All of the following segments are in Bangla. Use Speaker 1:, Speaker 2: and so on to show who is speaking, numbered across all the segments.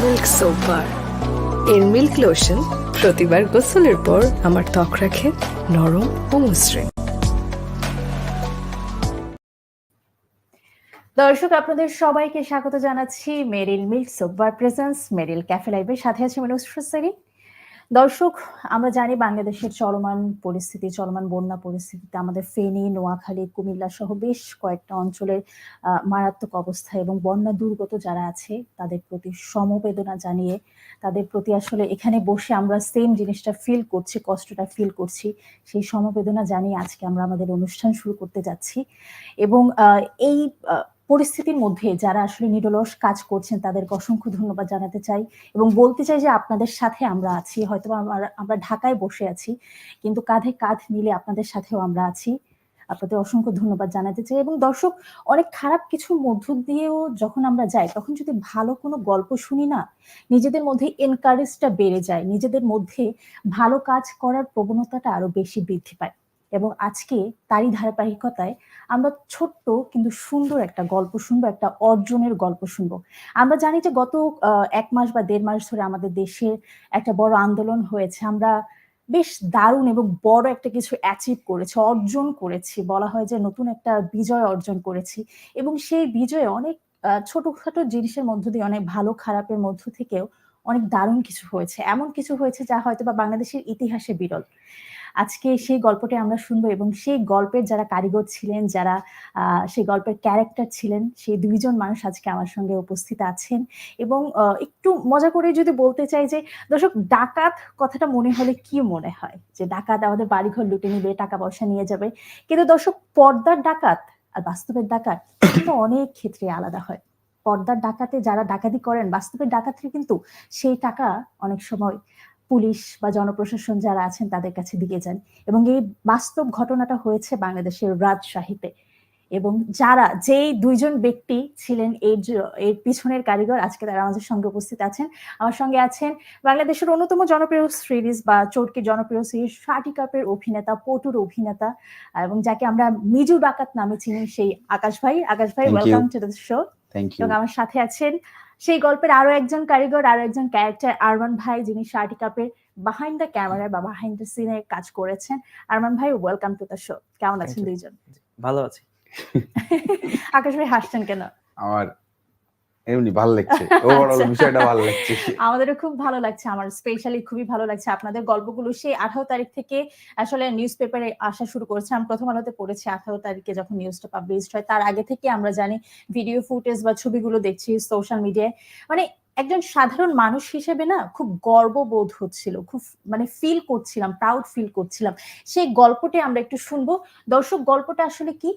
Speaker 1: মিল্ক সোপ বার এর মিল্ক লোশন প্রতিবার গোসলের পর আমার ত্বক রাখে নরম ও মসৃণ
Speaker 2: দর্শক, আপনাদের সবাইকে স্বাগত জানাচ্ছি Meril milk soap bar presents Meril cafe লাইভের সাথে আছে মিনুস্ট্র সেরি দর্শক, আমরা জানি বাংলাদেশের চলমান পরিস্থিতি, চলমান বন্যা পরিস্থিতিতে আমাদের ফেনী, নোয়াখালী, কুমিল্লা সহ বেশ কয়েকটা অঞ্চলের মারাত্মক অবস্থা এবং বন্যা দুর্গত যারা আছে, তাদের প্রতি সমবেদনা জানিয়ে, তাদের প্রতি আসলে এখানে বসে আমরা সেম জিনিসটা ফিল করছি, কষ্টটা ফিল করছি, সেই সমবেদনা জানিয়ে আজকে আমরা আমাদের অনুষ্ঠান শুরু করতে যাচ্ছি। এবং এই পরিস্থিতির মধ্যে যারা আসলে নিরলস কাজ করছেন, তাদেরকে অসংখ্য ধন্যবাদ জানাতে চাই এবং বলতে চাই যে আপনাদের সাথে আমরা আছি হয়তো আমরা ঢাকায় বসে আছি, কিন্তু কাঁধে কাঁধ মিলে আপনাদের সাথেও আমরা আছি। আপনাদের অসংখ্য ধন্যবাদ জানাতে চাই এবং দর্শক, অনেক খারাপ কিছুর মধ্য দিয়েও যখন আমরা যাই, তখন যদি ভালো কোনো গল্প শুনি না, নিজেদের মধ্যে এনকারেজটা বেড়ে যায়, নিজেদের মধ্যে ভালো কাজ করার প্রবণতাটা আরও বেশি বৃদ্ধি পায়। এবং আজকে তারই ধারাবাহিকতায় আমরা ছোট্ট কিন্তু সুন্দর একটা গল্প শুনব, একটা অর্জনের গল্প শুনব। আমরা জানি যে গত এক মাস বা দেড় মাস ধরে আমাদের দেশে একটা বড় আন্দোলন হয়েছে। আমরা বেশ দারুণ এবং বড় একটা কিছু অ্যাচিভ করেছি, অর্জন করেছি। বলা হয় যে নতুন একটা বিজয় অর্জন করেছি। এবং সেই বিজয়ে অনেক ছোটখাটো জিনিসের মধ্য দিয়ে, অনেক ভালো খারাপের মধ্য থেকেও অনেক দারুণ কিছু হয়েছে। এমন কিছু হয়েছে যা হয়তো বা বাংলাদেশের ইতিহাসে বিরল। আজকে সেই গল্পটি আমরা শুনব এবং সেই গল্পের যারা কারিগর ছিলেন, যারা সেই গল্পের ক্যারেক্টার ছিলেন, সেই দুইজন মানুষ আজকে আমার সঙ্গে উপস্থিত আছেন এবং একটু মজা করে যদি বলতে চাই যে, দর্শক, ডাকাত কথাটা মনে হলে কি মনে হয়? যে ডাকাত আমাদের বাড়িঘর লুটে নিবে, টাকা পয়সা নিয়ে যাবে। কিন্তু দর্শক, পর্দার ডাকাত আর বাস্তবের ডাকাত কিন্তু অনেক ক্ষেত্রে আলাদা হয়। পর্দার ডাকাতে যারা ডাকাতি করেন, বাস্তবের ডাকাতরা কিন্তু সেই টাকা অনেক সময় পুলিশ বা জনপ্রশাসন যারা আছেন তাদের কাছে দিয়ে যান। এবং এই বাস্তব ঘটনাটা হয়েছে বাংলাদেশের রাজশাহীতে। এবং যারা যেই দুইজন ব্যক্তি ছিলেন এর এর পিছনের কারিগর আজকে তারা আমাদের সঙ্গে উপস্থিত আছেন। আমার সঙ্গে আছেন বাংলাদেশের অন্যতম জনপ্রিয় সিরিজ বা চোরকে জনপ্রিয় সিরিজ শাটি কাপের অভিনেতা পটুর অভিনেতা। এবং যাকে আমরা মিজু ডাকাত নামে চিনি সেই আকাশ ভাই। আকাশ ভাই ওয়েলকাম টু দ্য শো এবং আমার সাথে আছেন সেই গল্পের আরও একজন কারিগর আরও একজন ক্যারেক্টার আরমান ভাই যিনি শার্টি কাপের বাহাইন্ড দ্য ক্যামেরা বা বাহাইন্ড দ্য সিনে কাজ করেছেন। আরমান ভাই ওয়েলকাম টু দ্য শো কেমন আছেন. দুইজন?
Speaker 3: ভালো আছি।
Speaker 2: আকাশ ভাই হাসছেন কেন?
Speaker 4: আমার এমনি ভালো লাগছে। ওভারঅল
Speaker 2: আচ্ছা।
Speaker 4: বিষয়টা ভালো লাগছে।
Speaker 2: আমাদেরও খুব ভালো লাগছে আমার স্পেশালি খুবই ভালো লাগছে। আপনাদের গল্পগুলো সেই আঠারো তারিখ থেকে আসলে নিউজ পেপারে আসা শুরু করেছে। আমি প্রথম আলোতে পড়েছি আঠারো তারিখে যখন নিউজটা পাবলিশড হয়। তার আগে থেকে আমরা জানি ভিডিও ফুটেজ বা ছবিগুলো দেখছি সোশ্যাল মিডিয়ায় মানে একজন সাধারণ মানুষ হিসেবে না খুব গর্ববোধ হচ্ছিল খুব মানে ফিল করছিলাম প্রাউড ফিল করছিলাম। সেই গল্পটি আমরা একটু শুনব। দর্শক গল্পটা আসলে কি?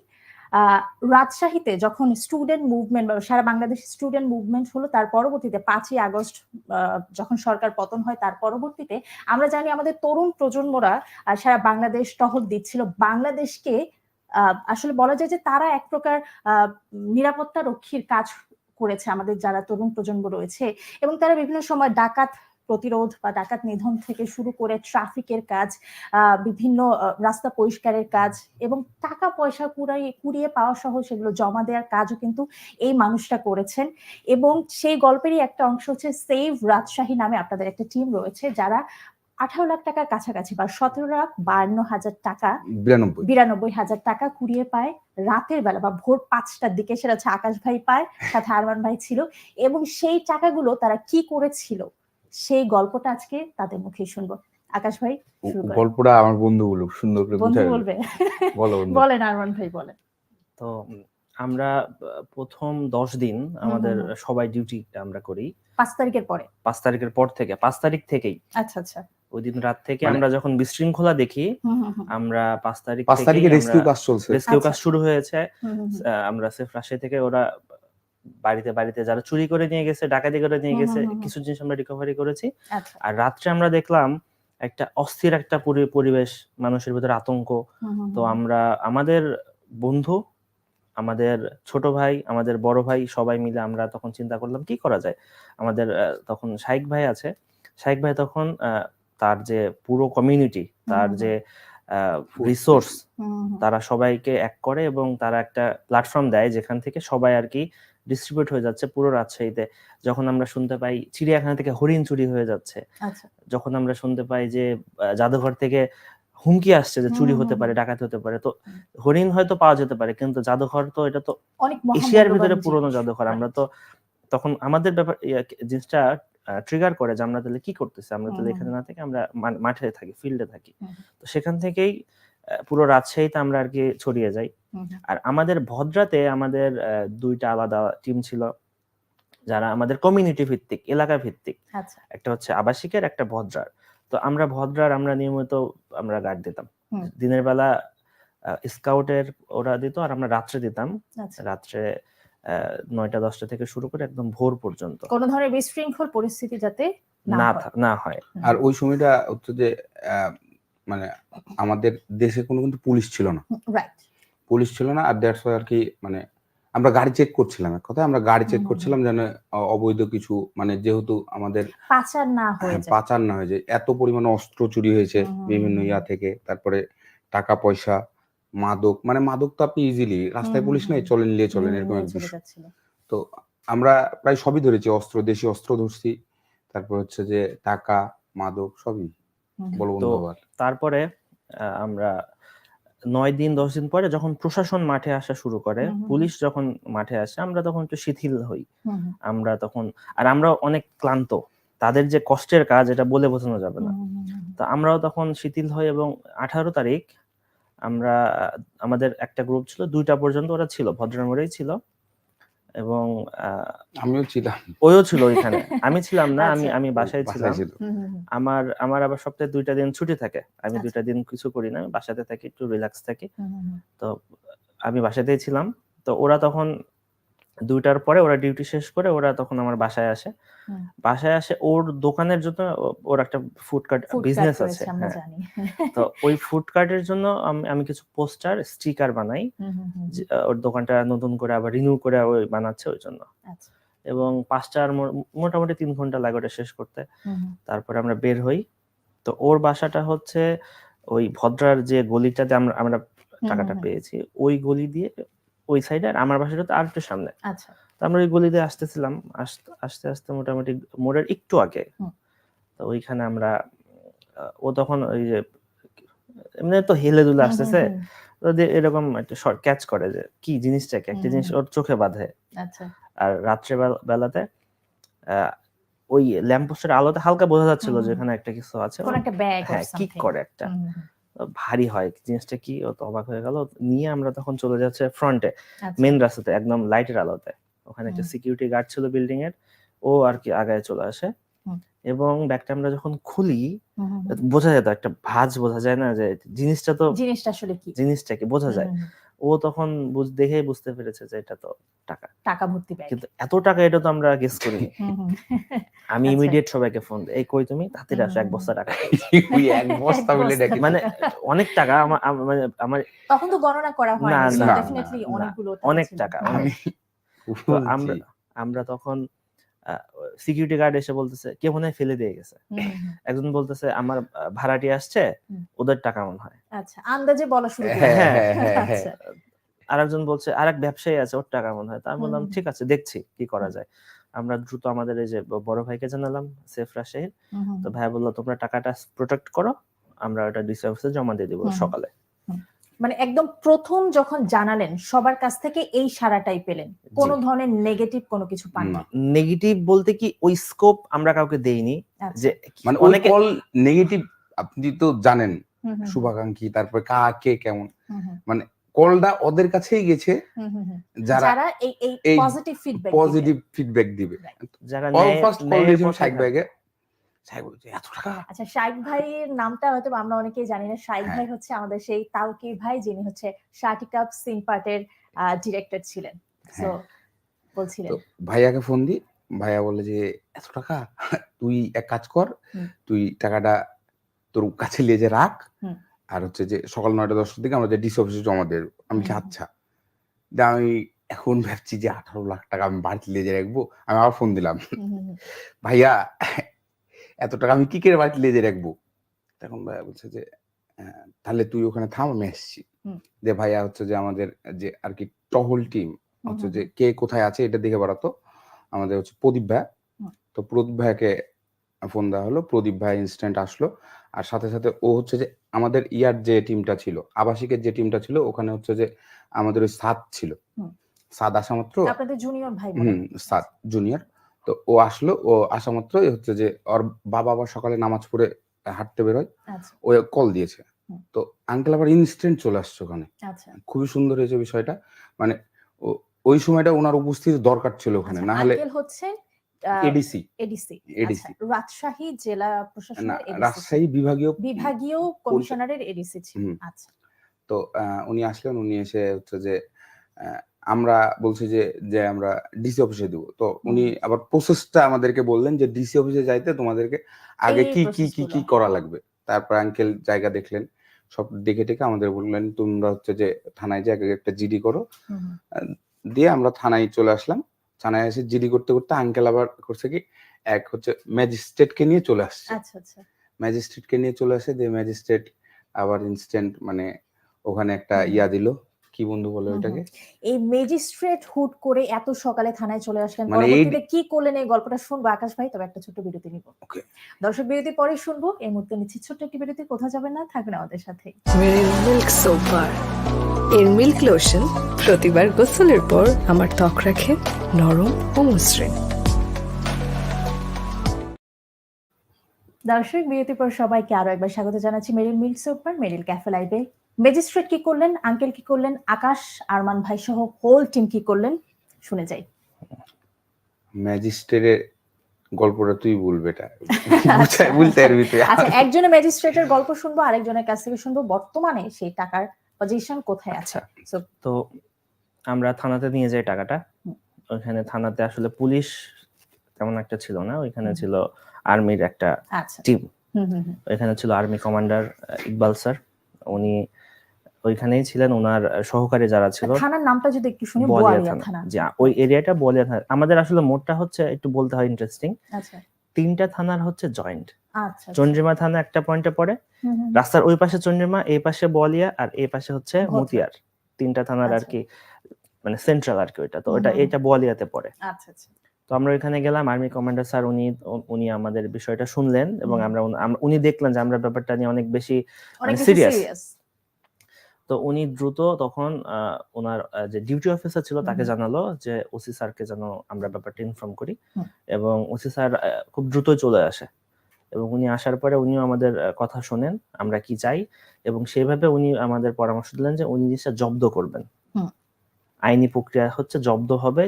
Speaker 2: রাজশাহীতে যখন স্টুডেন্ট মুভমেন্ট বা সারা বাংলাদেশ স্টুডেন্ট মুভমেন্ট হলো, তার পরবর্তীতে পাঁচই আগস্ট যখন সরকার পতন হয়, তার পরবর্তীতে আমরা জানি আমাদের তরুণ প্রজন্মরা সারা বাংলাদেশ টহল দিচ্ছিল। বাংলাদেশকে আসলে বলা যায় যে তারা এক প্রকার নিরাপত্তা রক্ষীর কাজ করেছে আমাদের যারা তরুণ প্রজন্ম রয়েছে। এবং তারা বিভিন্ন সময় ডাকাত প্রতিরোধ বা ডাকাত নিধন থেকে শুরু করে ট্রাফিকের কাজ আহ, বিভিন্ন রাস্তা পরিষ্কারের কাজ এবং টাকা পয়সা কুড়াই কুড়িয়ে পাওয়া সহ সেগুলো জমা দেওয়ার কাজও কিন্তু এই মানুষটা করেছেন এবং সেই গল্পেরই একটা অংশ হচ্ছে সেভ রাজশাহী নামে আপনাদের একটা টিম রয়েছে যারা আঠারো লাখ টাকার কাছাকাছি বা সতেরো লাখ বায়ান্ন হাজার টাকা
Speaker 4: বিরানব্বই।
Speaker 2: বিরানব্বই হাজার টাকা কুড়িয়ে পায় রাতের বেলা বা ভোর পাঁচটার দিকে সেটা হচ্ছে আকাশ ভাই পায় সাথে আরমান ভাই ছিল এবং সেই টাকাগুলো তারা কি করেছিল সেই গল্পটা আজকে তাদের মুখে শুনব। আকাশ ভাই
Speaker 4: গল্পটা আমার বন্ধু বলুক সুন্দর করে
Speaker 2: বন্ধু
Speaker 4: বুঝাই
Speaker 2: বলবে। বলেন আরমান ভাই বলেন।
Speaker 3: তো আমরা প্রথম দশ দিন আমাদের। সবাই ডিউটি আমরা করি।
Speaker 2: পাঁচ তারিখের পরে?
Speaker 3: পাঁচ তারিখের পর থেকে পাঁচ তারিখ থেকেই।
Speaker 2: আচ্ছা আচ্ছা।
Speaker 3: ওই দিন রাত থেকে
Speaker 4: মানে-
Speaker 3: আমরা যখন বিশৃঙ্খলা দেখি আমরা পাঁচ তারিখ
Speaker 4: পাঁচ তারিখে রেস্কিউ কাজ চলছে।
Speaker 3: রেস্কিউ কাজ
Speaker 2: আচ্ছা।
Speaker 3: শুরু হয়েছে। আমরা সেফ থেকে ওরা বাড়িতে বাড়িতে যারা চুরি করে নিয়ে গেছে ডাকাতি করে নিয়ে গেছে। কিছু জিনিস আমরা রিকভারি করেছি।
Speaker 2: আচ্ছা।
Speaker 3: আর রাত্রে আমরা দেখলাম একটা অস্থির একটা পরিবেশ মানুষের ভিতরে আতঙ্ক। তো আমরা আমাদের বন্ধু আমাদের ছোট ভাই আমাদের বড় ভাই সবাই মিলে আমরা তখন চিন্তা করলাম কি করা যায়? আমাদের তখন শাইক ভাই আছে। শাইক ভাই তখন আহ, তার যে পুরো কমিউনিটি তার যে রিসোর্স। তারা সবাইকে এক করে এবং তারা একটা প্ল্যাটফর্ম দেয় যেখান থেকে সবাই আর কি ডিস্ট্রিবিউট হয়ে যাচ্ছে পুরো রাজশাহীতে। যখন আমরা শুনতে পাই চিড়িয়াখানা থেকে হরিণ চুরি হয়ে যাচ্ছে।
Speaker 2: আচ্ছা।
Speaker 3: যখন আমরা শুনতে পাই যে জাদুঘর থেকে হুমকি আসছে যে চুরি হতে পারে ডাকাতি হতে পারে তো হরিণ হয়তো পাওয়া যেতে পারে কিন্তু জাদুঘর তো এটা তো এশিয়ার ভিতরে। পুরনো জাদুঘর আমরা তো তখন আমাদের ব্যাপার জিনিসটা ট্রিগার করে যে আমরা তাহলে কি করতেছি? আমরা তাহলে এখানে না থেকে আমরা মাঠে থাকি ফিল্ডে থাকি। তো সেখান থেকেই পুরো রাজশাহীতে আমরা আর কি ছড়িয়ে যাই। আর আমাদের ভদ্রাতে আমাদের আহ, দুইটা আলাদা টিম ছিল যারা আমাদের কমিউনিটি ভিত্তিক এলাকা ভিত্তিক।
Speaker 2: আচ্ছা।
Speaker 3: একটা হচ্ছে আবাসিকের একটা ভদ্রার। তো আমরা ভদ্রার আমরা নিয়মিত আমরা গার্ড দিতাম। দিনের বেলা স্কাউটের ওরা দিত আর আমরা রাত্রে দিতাম।
Speaker 2: আচ্ছা।
Speaker 3: রাত্রে আহ, নয়টা দশটা থেকে শুরু করে একদম ভোর পর্যন্ত।
Speaker 2: কোনো ধরনের বিশৃঙ্খল পরিস্থিতি যাতে না
Speaker 3: না
Speaker 2: হয়।
Speaker 4: আর ওই সময়টা হচ্ছে যে আহ, মানে আমাদের দেশে কোনো কিন্তু পুলিশ ছিল না।
Speaker 2: রাইট
Speaker 4: পুলিশ ছিল না আর দ্যাটস আর কি মানে আমরা গাড়ি চেক করছিলাম এক কথায় আমরা গাড়ি চেক করছিলাম যেন অবৈধ কিছু মানে যেহেতু আমাদের
Speaker 2: পাচার না হয়ে
Speaker 4: হ্যাঁ,
Speaker 2: যায়।
Speaker 4: পাচার না হয়ে যায়। এত পরিমাণে অস্ত্র চুরি হয়েছে বিভিন্ন ইয়া থেকে তারপরে টাকা পয়সা মাদক মানে মাদক তো আপনি ইজিলি রাস্তায় পুলিশ নেই। চলেন নিয়ে চলেন এরকম এক তো আমরা প্রায় সবই ধরেছি অস্ত্র দেশি অস্ত্র ধরছি তারপর হচ্ছে যে টাকা মাদক সবই।
Speaker 3: তো- তারপরে আমরা নয় দিন দশ দিন পরে যখন প্রশাসন মাঠে আসা শুরু করে পুলিশ যখন মাঠে আসে আমরা তখন একটু শিথিল হই। আমরা তখন আর আমরা অনেক ক্লান্ত। তাদের যে কষ্টের কাজ এটা বলে বোঝানো যাবে না। তো আমরাও তখন শিথিল হই এবং আঠারো তারিখ আমরা আমাদের একটা গ্রুপ ছিল দুইটা পর্যন্ত ওরা ছিল ভদ্রনগরেই ছিল। এবং আহ,
Speaker 4: আমিও ছিলাম
Speaker 3: ওইও ছিল ওইখানে আমি ছিলাম না আমি
Speaker 2: আচ্ছা।
Speaker 3: আমি বাসায় ছিলাম। আমার আমার আবার সপ্তাহে দুইটা দিন ছুটি থাকে আমি
Speaker 2: আচ্ছা।
Speaker 3: দুইটা দিন কিছু করি না আমি বাসাতে থাকি একটু রিল্যাক্স থাকি। তো আমি বাসাতেই ছিলাম তো ওরা তখন দুইটার পরে ওরা ডিউটি শেষ করে ওরা তখন আমার বাসায় আসে। বাসায় আসে ওর দোকানের জন্য ওর একটা ফুড কার্ট বিজনেস আছে হ্যাঁ। তো ওই ফুড কার্টের জন্য আমি- কিছু পোস্টার স্টিকার বানাই ওর দোকানটা নতুন করে আবার রিনিউ করে ওই বানাচ্ছে ওই জন্য।
Speaker 2: আচ্ছা।
Speaker 3: এবং পাঁচটার মোটামুটি তিন ঘণ্টা লাগে ওটা শেষ করতে। তারপরে আমরা বের হই। তো ওর বাসাটা হচ্ছে ওই ভদ্রার যে গলিটাতে আমরা আমরা টাকাটা। পেয়েছি। ওই গলি দিয়ে ওই সাইডে আর আমার বাসাটা তো আর একটু সামনে।
Speaker 2: আচ্ছা।
Speaker 3: তো আমরা ওই গলি দিয়ে আসতেছিলাম আস্তে আস্তে মোটামুটি মোড়ের একটু আগে। তো ওইখানে আমরা ও তখন ওই যে এমনি তো হেলে দুলে আসতেছে। তো এরকম একটা শর্ট ক্যাচ করে যে কি জিনিসটা কি? একটা জিনিস ওর চোখে বাঁধে।
Speaker 2: আচ্ছা।
Speaker 3: আর রাত্রে বেল- বেলাতে আহ, ওই ল্যাম্পপোস্টের আলোতে হালকা বোঝা যাচ্ছিল যে এখানে একটা কিছু আছে।
Speaker 2: কোন একটা ব্যাগ
Speaker 3: হ্যাঁ কিক করে একটা। ভারী হয়। জিনিসটা কি? ও তো অবাক হয়ে গেল। নিয়ে আমরা তখন চলে যাচ্ছে ফ্রন্টে। মেন রাস্তাতে একদম লাইটের আলোতে। ওখানে একটা সিকিউরিটি গার্ড ছিল বিল্ডিং এর। ও আর কি আগায় চলে আসে। এবং ব্যাগটা আমরা যখন খুলি বোঝা যেত একটা ভাঁজ বোঝা যায় না যে জিনিসটা তো
Speaker 2: জিনিসটা আসলে কি?
Speaker 3: জিনিসটা কি? বোঝা যায়। ও তখন বুঝ- দেখেই বুঝতে পেরেছে যে এটা তো টাকা।
Speaker 2: টাকা ভর্তি ব্যাগ।
Speaker 3: কিন্তু এত টাকা এটা তো আমরা গেস করি। আমি
Speaker 2: আচ্ছা।
Speaker 3: ইমিডিয়েট সবাইকে ফোন দিই এই কই তুমি? তাতে আসো এক বস্তা টাকা
Speaker 4: ওই এক বস্তা বলে। ডাকি
Speaker 3: মানে অনেক টাকা আমার মানে আমার
Speaker 2: তখন তো গণনা করা হয়
Speaker 3: না,
Speaker 2: ডেফিনেটলি অনেকগুলো
Speaker 3: অনেক টাকা, আমরা আমরা তখন সিকিউরিটি গার্ড এসে বলতেছে কে মনে হয় ফেলে দিয়ে গেছে। একজন বলতেছে আমার ভাড়াটি আসছে ওদের টাকা মনে হয়।
Speaker 2: আচ্ছা আন্দাজে বলা শুরু
Speaker 4: হ্যাঁ,
Speaker 3: হ্যাঁ,
Speaker 4: হ্যাঁ।
Speaker 2: আচ্ছা।
Speaker 3: আর একজন বলছে আর এক ব্যবসায়ী আছে ওর টাকা মনে হয়। তা আমি বললাম ঠিক আছে দেখছি কি করা যায়। আমরা দ্রুত আমাদের এই যে বড় ভাইকে জানালাম সেফ রাজশাহীর তো ভাই বলল তোমরা টাকাটা প্রোটেক্ট করো আমরা ওটা ডিসি অফিসে জমা দিয়ে দিব সকালে।
Speaker 2: মানে একদম প্রথম যখন জানালেন সবার কাছ থেকে এই সারাটাই পেলেন। কোনো ধরনের নেগেটিভ কোনো কিছু পান
Speaker 4: না।
Speaker 3: নেগেটিভ বলতে কি ওই স্কোপ আমরা কাউকে দেইনি
Speaker 2: আচ্ছা।
Speaker 3: যে
Speaker 4: মানে
Speaker 3: অনেকে
Speaker 4: কল নেগেটিভ আপনি তো জানেন শুভাকাঙ্ক্ষী তারপর কাকে কেমন।
Speaker 2: মানে
Speaker 4: কলটা ওদের কাছেই গেছে। যারা
Speaker 2: যারা এই পজিটিভ ফিডব্যাক
Speaker 4: পজিটিভ ফিডব্যাক দিবে।
Speaker 3: যারা
Speaker 4: অল ফার্স্ট কল দিয়েছিল ব্যাগে এত টাকা?
Speaker 2: আচ্ছা শাইক ভাইয়ের নামটা হয়তো আমরা অনেকেই জানি না। শাইক
Speaker 4: হ্যাঁ।
Speaker 2: ভাই হচ্ছে আমাদের সেই তাউকির ভাই যিনি হচ্ছে শার্টি কাপ সিম্পার্টের ডিরেক্টর ছিলেন। সো
Speaker 4: হ্যাঁ।
Speaker 2: বলছিলেন।
Speaker 4: ভাইয়াকে ফোন দি ভাইয়া বলে যে এত টাকা? তুই এক কাজ কর তুই টাকাটা তোর কাছে নিয়ে যে রাখ। আর হচ্ছে যে সকাল নয়টা দশটার দিকে আমরা যে ডিসি অফিসে জমা দেবো আমি আচ্ছা। আমি এখন ভাবছি যে আঠারো লাখ টাকা আমি বাড়িতে নিয়ে যে রাখব আমি আবার ফোন দিলাম। ভাইয়া এত টাকা আমি কি করে বাড়িতে লেজে রাখব? তখন ভাইয়া বলছে যে তাহলে তুই ওখানে থাম আমি আসছি। যে ভাইয়া হচ্ছে যে আমাদের যে আর কি টহল টিম হচ্ছে যে কে কোথায় আছে এটা দেখে বেড়াতো। আমাদের হচ্ছে প্রদীপ ভাই। তো প্রদীপ ভাইকে ফোন দেওয়া হলো প্রদীপ ভাই ইনস্ট্যান্ট আসলো। আর সাথে সাথে ও হচ্ছে যে আমাদের ইয়ার যে টিমটা ছিল আবাসিকের যে টিমটা ছিল ওখানে হচ্ছে যে আমাদের ওই সাদ ছিল। সাদ আসা মাত্র
Speaker 2: আপনাদের জুনিয়র ভাই
Speaker 4: হুম সাদ জুনিয়র তো ও আসলো ও আসা মাত্র হচ্ছে যে ওর বাবা আবার সকালে নামাজ পড়ে হাঁটতে বেরোয়।
Speaker 2: আচ্ছা।
Speaker 4: ও কল দিয়েছে। তো আঙ্কেল আবার ইনস্ট্যান্ট চলে আসছে ওখানে।
Speaker 2: আচ্ছা।
Speaker 4: খুবই সুন্দর হয়েছে বিষয়টা। মানে ওই সময়টা ওনার উপস্থিতি দরকার ছিল ওখানে না হলে
Speaker 2: হচ্ছে
Speaker 4: এডিসি
Speaker 2: এডিসি
Speaker 4: ADC
Speaker 2: রাজশাহী জেলা প্রশাসনের
Speaker 4: রাজশাহী বিভাগীয়
Speaker 2: বিভাগীয় কমিশনারের এডিসি ছিল আচ্ছা।
Speaker 4: তো উনি আসলেন উনি এসে হচ্ছে যে আমরা বলছি যে যে আমরা ডিসি অফিসে দিব। তো উনি আবার প্রসেসটা আমাদেরকে বললেন যে ডিসি অফিসে যাইতে তোমাদেরকে আগে কি কি কি কি করা লাগবে? তারপর আঙ্কেল জায়গা দেখলেন সব দেখে টেকে আমাদের বললেন তোমরা হচ্ছে যে থানায় যে আগে একটা জিডি করো। দিয়ে আমরা থানায় চলে আসলাম। থানায় এসে জিডি করতে করতে আঙ্কেল আবার করছে কি এক হচ্ছে ম্যাজিস্ট্রেটকে নিয়ে চলে আসছে।
Speaker 2: আচ্ছা আচ্ছা।
Speaker 4: ম্যাজিস্ট্রেটকে নিয়ে চলে আসে দিয়ে ম্যাজিস্ট্রেট আবার ইনস্ট্যান্ট মানে ওখানে একটা ইয়া দিল কি বন্ধু বলে ওইটাকে?
Speaker 2: এই ম্যাজিস্ট্রেট হুট করে এত সকালে থানায় চলে আসলেন।
Speaker 4: মানে
Speaker 2: পরবর্তীতে কি করলেন? এই গল্পটা শুনব। আকাশ ভাই তবে একটা ছোট্ট বিরতি নিব। দর্শক বিরতি পরে শুনব। এই মুহূর্তে নিচ্ছি ছোট্ট একটি বিরতি। কোথাও যাবেন না থাকবেন আমাদের সাথে
Speaker 1: মিল্ক সোপ এর মিল্ক লোশন প্রতিবার গোসলের পর আমার ত্বক রাখে নরম ও মসৃণ।
Speaker 2: দর্শক বিরতির পর সবাইকে আরও একবার স্বাগত জানাচ্ছি। Meril milk super Meril cafe লাইভে ম্যাজিস্ট্রেট কি করলেন? আঙ্কেল কি করলেন? আকাশ আরমান ভাই সহ হোল টিম কি করলেন? শুনে যাই।
Speaker 4: ম্যাজিস্ট্রেটের গল্পটা তুই বলবে এটা বুঝতে বুঝতে পারবি তুই।
Speaker 2: আচ্ছা একজনের ম্যাজিস্ট্রেটের গল্প শুনব আরেকজনের কাছ থেকে শুনব। বর্তমানে সেই টাকার পজিশন কোথায় আছে?
Speaker 3: আচ্ছা। তো আমরা থানাতে নিয়ে যাই টাকাটা।
Speaker 2: হুম।
Speaker 3: ওইখানে থানাতে আসলে পুলিশ তেমন একটা ছিল না। ওইখানে ছিল আর্মির একটা
Speaker 2: আচ্ছা।
Speaker 3: টিম
Speaker 2: হুম
Speaker 3: ওইখানে ছিল আর্মি কমান্ডার ইকবাল স্যার। উনি ওইখানেই ছিলেন ওনার সহকারী যারা ছিল।
Speaker 2: থানার নামটা যদি একটু শুনি
Speaker 3: বোয়ালিয়া থানা। যে ওই এরিয়াটা বোয়ালিয়া থানা। আমাদের আসলে মোটটা হচ্ছে একটু বলতে হয় ইন্টারেস্টিং
Speaker 2: আচ্ছা।
Speaker 3: তিনটা থানার হচ্ছে জয়েন্ট
Speaker 2: আচ্ছা
Speaker 3: চন্দ্রিমা থানা একটা পয়েন্টে পড়ে। রাস্তার ওই পাশে চন্দ্রিমা এই পাশে বোয়ালিয়া আর এই পাশে হচ্ছে। মতিয়ার তিনটা থানার আর
Speaker 2: আচ্ছা।
Speaker 3: কি মানে সেন্ট্রাল আর কি ওইটা। তো ওটা। এটা বোয়ালিয়াতে পড়ে।
Speaker 2: আচ্ছা আচ্ছা।
Speaker 3: তো আমরা ওইখানে গেলাম আর্মি কমান্ডার স্যার উনি উনি আমাদের বিষয়টা শুনলেন এবং আমরা উনি দেখলেন যে আমরা ব্যাপারটা নিয়ে অনেক বেশি
Speaker 2: সিরিয়াস
Speaker 3: তো উনি দ্রুত তখন ওনার যে ডিউটি অফিসার ছিল তাকে জানালো যে ওসি স্যারকে যেন আমরা ব্যাপারটা ইনফর্ম করি এবং ওসি স্যার খুব দ্রুত চলে আসে। এবং উনি আসার পরে উনিও আমাদের কথা শোনেন আমরা কি চাই এবং সেভাবে উনি আমাদের পরামর্শ দিলেন যে উনি জিনিসটা জব্দ করবেন। আইনি প্রক্রিয়া হচ্ছে জব্দ হবে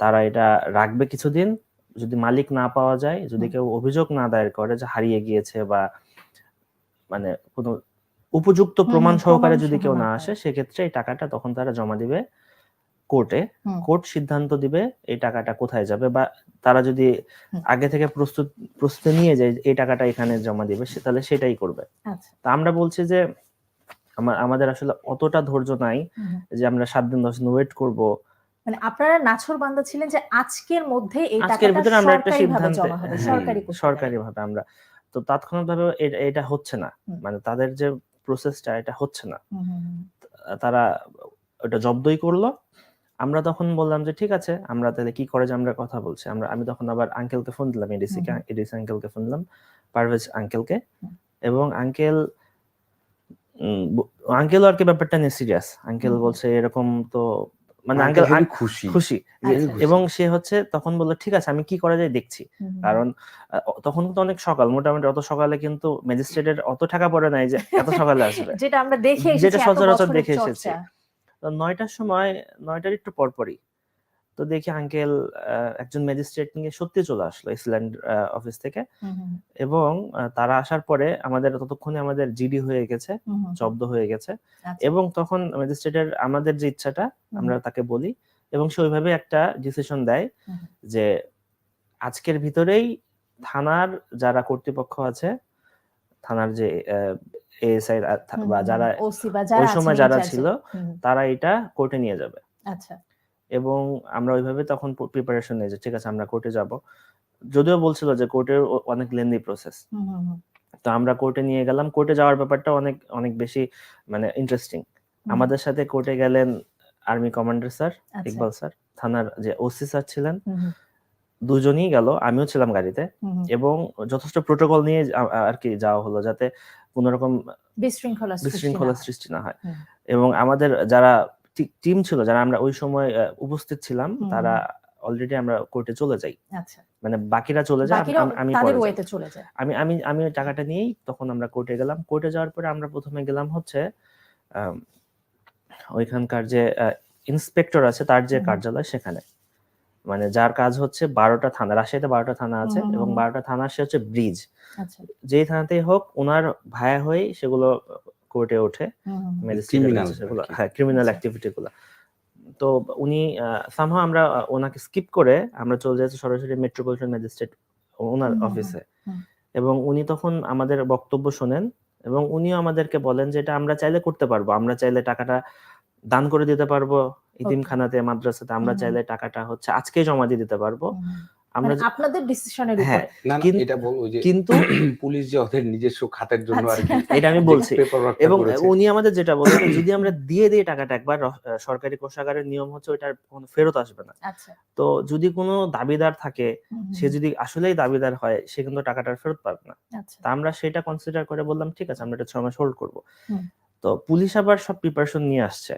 Speaker 3: তারা এটা রাখবে কিছুদিন যদি মালিক না পাওয়া যায় যদি কেউ অভিযোগ না দায়ের করে যে হারিয়ে গিয়েছে বা মানে কোনো উপযুক্ত প্রমাণ সহকারে যদি কেউ না আসে সেক্ষেত্রে এই টাকাটা তখন তারা জমা দিবে কোর্টে। কোর্ট সিদ্ধান্ত দিবে এই টাকাটা কোথায় যাবে বা তারা যদি আগে থেকে প্রস্তুত প্রস্তুতি নিয়ে যায় এই টাকাটা এখানে জমা দিবে সে- তাহলে সেটাই করবে।
Speaker 2: আচ্ছা।
Speaker 3: তা আমরা বলছি যে আমার আমাদের আসলে অতটা ধৈর্য নাই। যে আমরা সাত দিন দশ দিন ওয়েট করব।
Speaker 2: মানে আপনারা নাছর বান্দা ছিলেন যে আজকের মধ্যে এই
Speaker 3: আজকের ভিতরে আমরা একটা সিদ্ধান্তে হ্যাঁ,
Speaker 2: সরকারি
Speaker 3: ভাবে আমরা। তো তাৎক্ষণিকভাবে এটা হচ্ছে না। মানে তাদের যে প্রসেসটা এটা হচ্ছে না। তারা ওটা জব্দই করল। আমরা তখন বললাম যে ঠিক আছে আমরা তাহলে কি করে যে আমরা কথা বলছি? আমরা আমি তখন আবার আঙ্কেলকে ফোন দিলাম এডিসি এডিসি আঙ্কেলকে ফোন দিলাম পারভেজ আঙ্কেলকে এবং আঙ্কেল আঙ্কেল আর কি ব্যাপারটা নিয়ে সিরিয়াস আঙ্কেল বলছে এরকম তো মানে
Speaker 4: আঙ্কেল
Speaker 3: আঙ্কেল
Speaker 4: খুশি
Speaker 3: খুশি
Speaker 2: আচ্ছা।
Speaker 3: এবং সে হচ্ছে তখন বলল ঠিক আছে আমি কি করা যায় দেখছি। কারণ তখন তো অনেক সকাল মোটামুটি অত সকালে কিন্তু ম্যাজিস্ট্রেটের অত টাকা পড়ে নাই যে এত সকালে আসবে
Speaker 2: যেটা আমরা দেখে
Speaker 3: যেটা সচরাচর দেখে এসেছি। তো নয়টার সময় নয়টার একটু পরপরই তো দেখি আঙ্কেল একজন ম্যাজিস্ট্রেট নিয়ে সত্যি চলে আসলো ইসল্যান্ড অফিস থেকে। এবং তারা আসার পরে আমাদের ততক্ষণে আমাদের জিডি হয়ে গেছে। জব্দ হয়ে গেছে।
Speaker 2: আচ্ছা।
Speaker 3: এবং তখন ম্যাজিস্ট্রেটের আমাদের যে ইচ্ছাটা আমরা তাকে বলি এবং সে ওইভাবে একটা ডিসিশন দেয় যে আজকের ভিতরেই থানার যারা কর্তৃপক্ষ আছে থানার যে এএসআই বা যারা ওই সময় যারা। ছিল তারা এটা কোর্টে নিয়ে যাবে।
Speaker 2: আচ্ছা।
Speaker 3: এবং আমরা ওইভাবে তখন প্রিপারেশন নিয়ে যে ঠিক আছে আমরা কোর্টে যাব। যদিও বলছিল যে কোর্টের অনেক লেন্দি প্রসেস। তো আমরা কোর্টে নিয়ে গেলাম। কোর্টে যাওয়ার ব্যাপারটা অনেক অনেক বেশি মানে ইন্টারেস্টিং আমাদের সাথে কোর্টে গেলেন army commander sir Iqbal sir থানার যে ওসি স্যার ছিলেন দুজনই গেল আমিও ছিলাম গাড়িতে। এবং যথেষ্ট প্রোটোকল নিয়ে আর কি যাওয়া হলো যাতে কোনো রকম
Speaker 2: বিশৃঙ্খলা সৃষ্টি না হয়।
Speaker 3: সৃষ্টি না হয়।
Speaker 2: হুম।
Speaker 3: এবং আমাদের যারা টিম ছিল যারা আমরা ওই সময় উপস্থিত ছিলাম তারা অলরেডি আমরা কোর্টে চলে যাই।
Speaker 2: আচ্ছা।
Speaker 3: মানে বাকিরা চলে যায় আমি- আমি- আমি
Speaker 2: তাদের ওয়েতে চলে যায়।
Speaker 3: আমি আমি আমি ওই টাকাটা নিয়েই তখন আমরা কোর্টে গেলাম। কোর্টে যাওয়ার পরে আমরা প্রথমে গেলাম হচ্ছে ওইখানকার যে ইন্সপেক্টর আছে তার যে কার্যালয় সেখানে। মানে যার কাজ হচ্ছে বারোটা থানা রাজশাহীতে বারোটা থানা আছে এবং বারোটা থানা সে হচ্ছে ব্রিজ
Speaker 2: আচ্ছা।
Speaker 3: যেই থানাতেই হোক ওনার ভায়া হয়ে সেগুলো কোর্টে ওঠে। হ্যাঁ ক্রিমিনাল
Speaker 2: আচ্ছা।
Speaker 3: অ্যাক্টিভিটি গুলো। তো উনি সামহাও আমরা ওনাকে স্কিপ করে আমরা চলে যাচ্ছি সরাসরি মেট্রোপলিটন ম্যাজিস্ট্রেট ওনার অফিসে এবং উনি তখন আমাদের বক্তব্য শোনেন এবং উনিও আমাদেরকে বলেন যে এটা আমরা চাইলে করতে পারব। আমরা চাইলে টাকাটা দান করে দিতে পারব। ইতিমখানাতে মাদ্রাসাতে আমরা। চাইলে টাকাটা হচ্ছে আজকেই জমা দিয়ে দিতে পারব। আমরা
Speaker 2: মানে আপনাদের ডিসিশনের
Speaker 3: হ্যাঁ,
Speaker 2: উপরে।
Speaker 4: না এটা বল ওই যে
Speaker 3: কিন্তু
Speaker 4: পুলিশ যে ওদের নিজস্ব খাতের জন্য আর কি
Speaker 2: আচ্ছা।
Speaker 3: এটা আমি বলছি। এবং উনি আমাদের যেটা বলেন যদি আমরা দিয়ে দিই টাকাটা একবার সরকারি কোষাগারের নিয়ম হচ্ছে ওইটার কোনো ফেরত আসবে না।
Speaker 2: আচ্ছা।
Speaker 3: তো যদি কোনো দাবিদার থাকে সে যদি আসলেই দাবিদার হয় সে কিন্তু টাকাটা ফেরত পাবে না।
Speaker 2: আচ্ছা।
Speaker 3: তা আমরা সেটা কনসিডার করে বললাম ঠিক আছে আমরা এটা ছয় মাস হোল্ড করব। তো পুলিশ আবার সব প্রিপারেশন নিয়ে আসছে।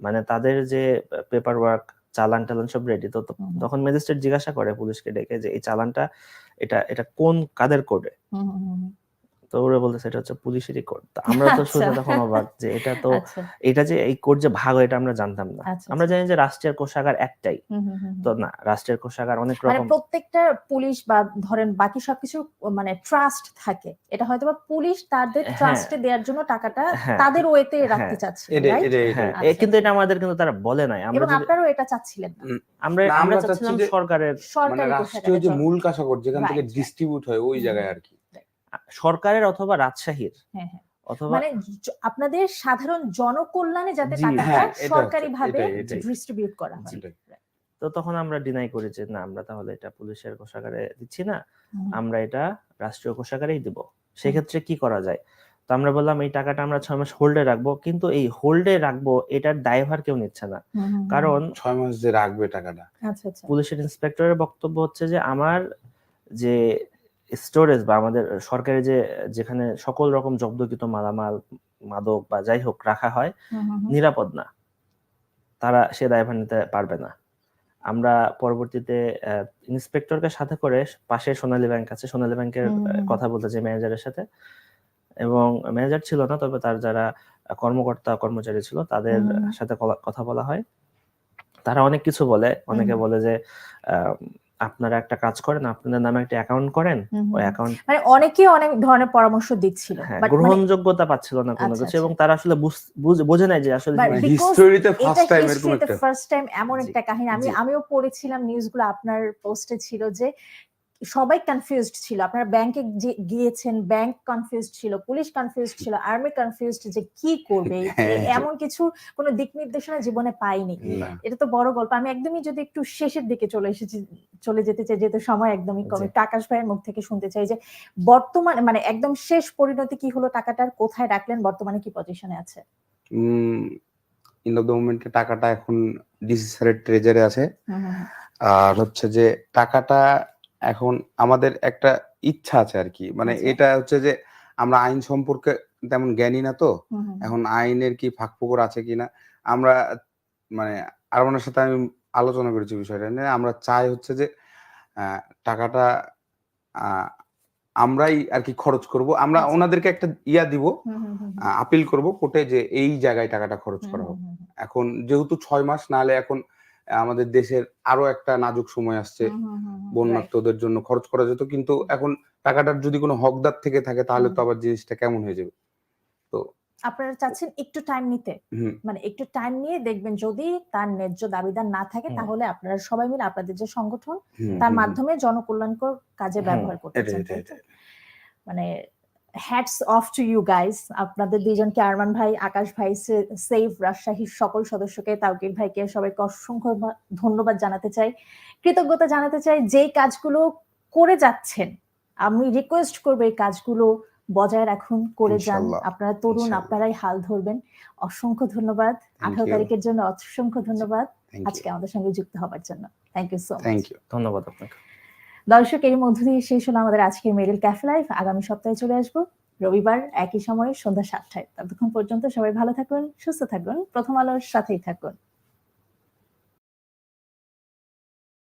Speaker 3: মানে তাদের যে পেপার ওয়ার্ক চালান টালান সব রেডি তো তখন ম্যাজিস্ট্রেট জিজ্ঞাসা করে পুলিশকে ডেকে যে এই চালানটা এটা এটা কোন কাদের কোডে তো ওরা বলতেছে এটা হচ্ছে পুলিশের কোড তো আমরা তো শুনে
Speaker 2: আচ্ছা।
Speaker 3: তখন অবাক যে এটা তো
Speaker 2: আচ্ছা
Speaker 3: এটা যে এই কোড যে ভাগ হয় এটা আমরা জানতাম না
Speaker 2: আচ্ছা,
Speaker 3: আমরা। জানি যে রাষ্ট্রের কোষাগার একটাই তো না রাষ্ট্রের কোষাগার অনেক
Speaker 2: মানে
Speaker 3: রকম
Speaker 2: প্রত্যেকটা পুলিশ বা ধরেন বাকি সবকিছু মানে ট্রাস্ট থাকে এটা হয়তো বা পুলিশ তাদের
Speaker 3: হ্যাঁ।
Speaker 2: ট্রাস্টে দেওয়ার জন্য টাকাটা
Speaker 3: হ্যাঁ।
Speaker 2: তাদের ওয়েতে রাখতে
Speaker 3: হ্যাঁ।
Speaker 2: চাচ্ছে right?
Speaker 3: হ্যাঁ কিন্তু এটা আমাদের কিন্তু তারা বলে নাই আমরা
Speaker 2: এবং আপনারাও এটা চাচ্ছিলেন না
Speaker 3: আমরা আমরা চাচ্ছিলাম সরকারের
Speaker 4: মানে রাষ্ট্রীয় যে মূল কাসাগর যেখান থেকে. ডিস্ট্রিবিউট হয় ওই জায়গায়। আর কি
Speaker 3: সরকারের অথবা রাজশাহীর
Speaker 2: হ্যাঁ হ্যাঁ।
Speaker 3: অথবা
Speaker 2: মানে আপনাদের সাধারণ জনকল্যাণে যাতে টাকাটা সরকারি ভাবে। ডিস্ট্রিবিউট করা হয়।
Speaker 3: তো তখন আমরা ডিনাই করি যে না আমরা তাহলে এটা পুলিশের কোষাগারে দিচ্ছি না। আমরা এটা রাষ্ট্রীয় কোষাগারেই দিব। সেক্ষেত্রে কি করা যায়? তো আমরা বললাম এই টাকাটা আমরা ছয় মাস হোল্ডে রাখব। কিন্তু এই হোল্ডে রাখব এটার দায়ভার কেউ নিচ্ছে না। কারণ
Speaker 4: ছয় মাস যে রাখবে টাকাটা।
Speaker 2: আচ্ছা আচ্ছা।
Speaker 3: পুলিশের ইন্সপেক্টরের বক্তব্য হচ্ছে যে আমার যে স্টোরেজ বা আমাদের সরকারি যে যেখানে সকল রকম জব্দকৃত মালামাল মাদক বা যাই হোক রাখা হয়। নিরাপদ না। তারা সে দায়ভার নিতে পারবে না। আমরা পরবর্তীতে ইন্সপেক্টরকে সাথে করে পাশে সোনালী ব্যাংক আছে। সোনালী ব্যাংকের। কথা বলতে যে ম্যানেজারের সাথে। এবং ম্যানেজার ছিল না তবে তার যারা কর্মকর্তা কর্মচারী ছিল তাদের। সাথে কথা বলা হয়। তারা অনেক কিছু বলে। অনেকে বলে যে আহ, আপনারা একটা কাজ করেন আপনাদের নামে একটা অ্যাকাউন্ট করেন। ওই অ্যাকাউন্ট
Speaker 2: মানে অনেকেই অনেক ধরনের পরামর্শ দিচ্ছিল
Speaker 3: হ্যাঁ
Speaker 2: মানে-
Speaker 3: গ্রহণযোগ্যতা পাচ্ছিল না কোনো
Speaker 2: আচ্ছা,
Speaker 3: কিছু
Speaker 2: আচ্ছা।
Speaker 3: এবং তারা আসলে বুঝ- নাই যে আসলে
Speaker 4: হিস্টোরিতে ফার্স্ট টাইম এরকম একটা
Speaker 2: ফার্স্ট টাইম এমন একটা কাহিনী আমি আমিও পড়েছিলাম নিউজগুলো আপনার পোস্টে ছিল যে সবাই কনফিউজড ছিল। আপনারা ব্যাংকে গিয়েছেন ব্যাংক কনফিউজড ছিল পুলিশ কনফিউজড ছিল আর্মি কনফিউজড যে কি করবে
Speaker 4: হ্যাঁ।
Speaker 2: এমন কিছু কোনো দিক নির্দেশনা জীবনে পাইনি। এটা তো বড় গল্প। আমি একদমই যদি একটু শেষের দিকে চলে এসেছি চলে যেতে চাই যেহেতু সময় একদমই কম। একটু আকাশ ভাইয়ের মুখ থেকে শুনতে চাই যে বর্তমানে মানে একদম শেষ পরিণতি কি হলো টাকাটার? কোথায় রাখলেন? বর্তমানে কি পজিশনে আছে?
Speaker 4: ইন দ্য মোমেন্টে টাকাটা এখন ডিসি স্যারের ট্রেজারে আছে। আর হচ্ছে যে টাকাটা এখন আমাদের একটা ইচ্ছা আছে আর কি। মানে
Speaker 2: আচ্ছা।
Speaker 4: এটা হচ্ছে যে আমরা আইন সম্পর্কে তেমন জ্ঞানী না তো। এখন আইনের কি ফাঁক ফোকর আছে কিনা? আমরা মানে আরমানের সাথে আমি আলোচনা করেছি বিষয়টা নিয়ে। আমরা চাই হচ্ছে যে আহ, টাকাটা আহ, আমরাই আর কি খরচ করব। আমরা
Speaker 2: আচ্ছা।
Speaker 4: ওনাদেরকে একটা ইয়া দিব। আপিল করব কোর্টে যে এই জায়গায় টাকাটা খরচ করা হোক। এখন যেহেতু ছয় মাস নাহলে এখন আমাদের দেশের আরও একটা নাজুক সময় আসছে. বন্যার্থদের জন্য খরচ করা যেত কিন্তু এখন টাকাটার যদি কোনো হকদার থেকে থাকে তাহলে তো আবার জিনিসটা কেমন হয়ে যাবে?
Speaker 2: তো আপনারা চাচ্ছেন একটু টাইম নিতে। মানে একটু টাইম নিয়ে দেখবেন যদি তার ন্যায্য দাবিদার না থাকে তাহলে আপনারা সবাই মিলে আপনাদের যে সংগঠন তার মাধ্যমে জনকল্যাণকর কাজে ব্যবহার করতে চান। মানে hats off to you guys আপনাদের দুইজনকে আরমান ভাই আকাশ ভাই সেফ রাজশাহীর সকল সদস্যকে তাওকির ভাইকে সবাইকে অসংখ্য ধন্যবাদ জানাতে চাই। কৃতজ্ঞতা জানাতে চাই যেই কাজগুলো করে যাচ্ছেন। আমি রিকোয়েস্ট করব এই কাজগুলো বজায় রাখুন করে যান। আপনারা তরুণ আপনারাই হাল ধরবেন। অসংখ্য ধন্যবাদ। আঠারো. তারিখের জন্য অসংখ্য ধন্যবাদ। আজকে আমাদের সঙ্গে যুক্ত হবার জন্য। থ্যাংক ইউ সো
Speaker 4: ইউ
Speaker 3: ধন্যবাদ আপনাকে।
Speaker 2: দর্শক এর মধ্য দিয়ে শেষ হলো আমাদের আজকের মেডেল ক্যাফে লাইফ। আগামী সপ্তাহে চলে আসব। রবিবার একই সময়ে সন্ধ্যা সাতটায়। ততক্ষণ পর্যন্ত সবাই ভালো থাকুন, সুস্থ থাকুন, প্রথম আলোর সাথেই থাকুন।